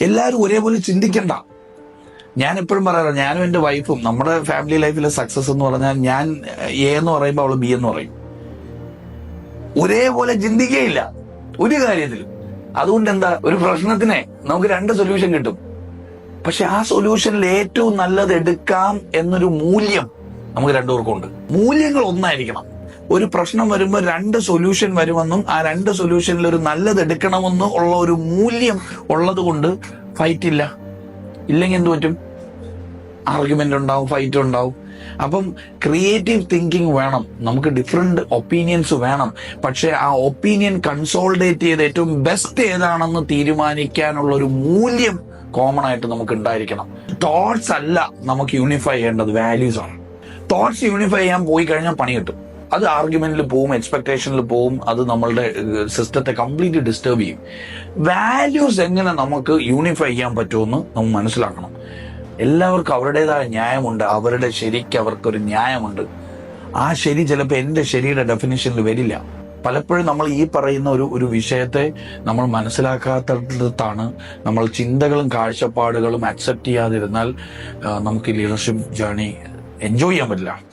എല്ലാവരും ഒരേപോലെ ചിന്തിക്കണ്ട. ഞാൻ എപ്പോഴും പറയാറ് ഞാനും എന്റെ വൈഫും നമ്മുടെ ഫാമിലി ലൈഫിലെ സക്സസ് എന്ന് പറഞ്ഞാൽ ഞാൻ എ എന്ന് പറയുമ്പോൾ അവൾ ബി എന്ന് പറയും. ഒരേപോലെ ചിന്തിക്കുകയില്ല ഒരു കാര്യത്തിലും. അതുകൊണ്ട് എന്താ ഒരു പ്രശ്നത്തിനെ നമുക്ക് രണ്ട് സൊല്യൂഷൻ കിട്ടും. പക്ഷെ ആ സൊല്യൂഷനിൽ ഏറ്റവും നല്ലത് എടുക്കാം എന്നൊരു മൂല്യം നമുക്ക് രണ്ടുപേർക്കും ഉണ്ട് മൂല്യങ്ങൾ ഒന്നായിരിക്കണം. ഒരു പ്രശ്നം വരുമ്പോൾ രണ്ട് സൊല്യൂഷൻ വരുമെന്നും ആ രണ്ട് സൊല്യൂഷനിൽ ഒരു നല്ലത് എടുക്കണമെന്നും ഉള്ള ഒരു മൂല്യം ഉള്ളത് കൊണ്ട് ഫൈറ്റ് ഇല്ല. ഇല്ലെങ്കിൽ എന്ത് പറ്റും? ആർഗ്യുമെന്റ് ഉണ്ടാവും ഫൈറ്റ് ഉണ്ടാവും. അപ്പം ക്രിയേറ്റീവ് തിങ്കിങ് വേണം. നമുക്ക് ഡിഫറെന്റ് ഒപ്പീനിയൻസ് വേണം. പക്ഷെ ആ ഒപ്പീനിയൻ കൺസോൾഡേറ്റ് ചെയ്ത് ഏറ്റവും ബെസ്റ്റ് ഏതാണെന്ന് തീരുമാനിക്കാനുള്ള ഒരു മൂല്യം കോമൺ ആയിട്ട് നമുക്ക് ഉണ്ടായിരിക്കണം. തോട്ട്സ് അല്ല നമുക്ക് യൂണിഫൈ ചെയ്യേണ്ടത് വാല്യൂസ് ആണ്. തോട്ട്സ് യൂണിഫൈ ചെയ്യാൻ പോയി കഴിഞ്ഞാൽ പണി കിട്ടും. അത് ആർഗ്യുമെന്റിൽ പോവും എക്സ്പെക്ടേഷനിൽ പോവും അത് നമ്മളുടെ സിസ്റ്റത്തെ കംപ്ലീറ്റ്ലി ഡിസ്റ്റർബ് ചെയ്യും. വാല്യൂസ് എങ്ങനെ നമുക്ക് യൂണിഫൈ ചെയ്യാൻ പറ്റുമെന്ന് നമ്മൾ മനസ്സിലാക്കണം. എല്ലാവർക്കും അവരുടേതായ ന്യായമുണ്ട് അവരുടെ ശരിക്ക് അവർക്കൊരു ന്യായമുണ്ട്. ആ ശരി ചിലപ്പോൾ എന്റെ ശരിയുടെ ഡെഫിനിഷനിൽ വരില്ല. പലപ്പോഴും നമ്മൾ ഈ പറയുന്ന ഒരു ഒരു വിഷയത്തെ നമ്മൾ മനസ്സിലാക്കാത്തടത്താണ് നമ്മൾ ചിന്തകളും കാഴ്ചപ്പാടുകളും അക്സെപ്റ്റ് ചെയ്യാതിരുന്നാൽ നമുക്ക് ലീഡർഷിപ്പ് ജേണി എൻജോയ് ചെയ്യാൻ പറ്റില്ല.